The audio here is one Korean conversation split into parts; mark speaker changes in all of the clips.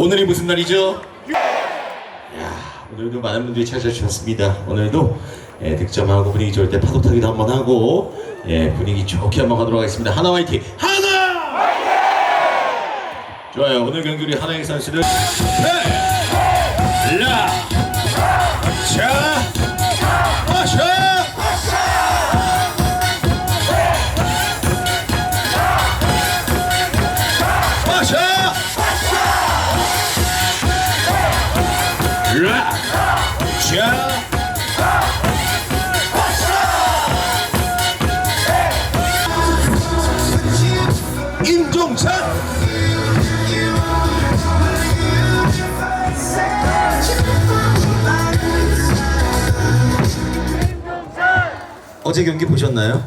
Speaker 1: 오늘이 무슨 날이죠? 야, 오늘도 많은 분들이 찾아주셨습니다. 오늘도 예, 득점하고 분위기 좋을 때 파도 타기도 한번 하고 예, 분위기 좋게 한번 가도록 하겠습니다. 하나 화이팅! 하나! 좋아요. 오늘 경기 우리 하나의 선수들 네! 라! 자! 어제 경기 보셨나요?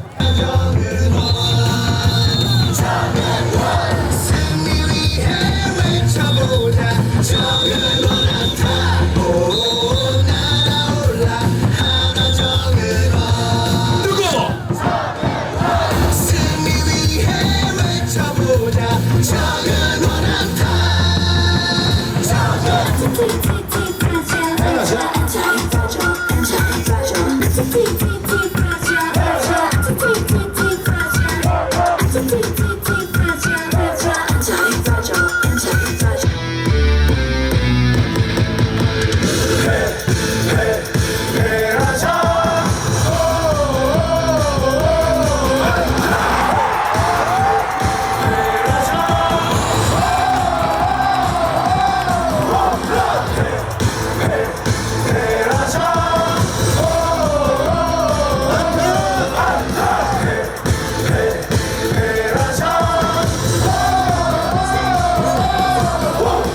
Speaker 1: Fragile, fragile, fragile, fragile, fragile, fragile, fragile, fragile, fragile, fragile,